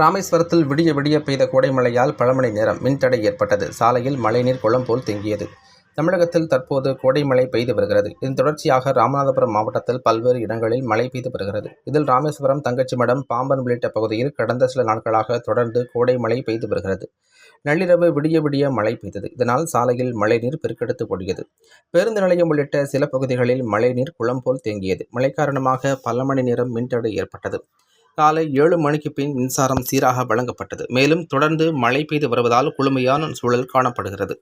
ராமேஸ்வரத்தில் விடிய விடிய பெய்த கோடை மழையால் பல மணி நேரம் மின்தடை ஏற்பட்டது. சாலையில் மழைநீர் குளம் போல் தேங்கியது. தமிழகத்தில் தற்போது கோடை மழை பெய்து வருகிறது. இதன் தொடர்ச்சியாக ராமநாதபுரம் மாவட்டத்தில் பல்வேறு இடங்களில் மழை பெய்து வருகிறது. இதில் ராமேஸ்வரம் தங்கச்சி மடம் பாம்பன் உள்ளிட்ட பகுதியில் கடந்த சில நாட்களாக தொடர்ந்து கோடை மழை பெய்து வருகிறது. நள்ளிரவு விடிய விடிய மழை பெய்தது. இதனால் சாலையில் மழைநீர் பெருக்கெடுத்து ஓடியது. பேருந்து நிலையம் உள்ளிட்ட சில பகுதிகளில் மழைநீர் குளம் போல் தேங்கியது. மழை காரணமாக பல மணி நேரம் மின்தடை ஏற்பட்டது. காலை ஏழு மணிக்கு பின் மின்சாரம் சீராக வழங்கப்பட்டது. மேலும் தொடர்ந்து மழை பெய்து வருவதால் குளுமையான சூழல் காணப்படுகிறது.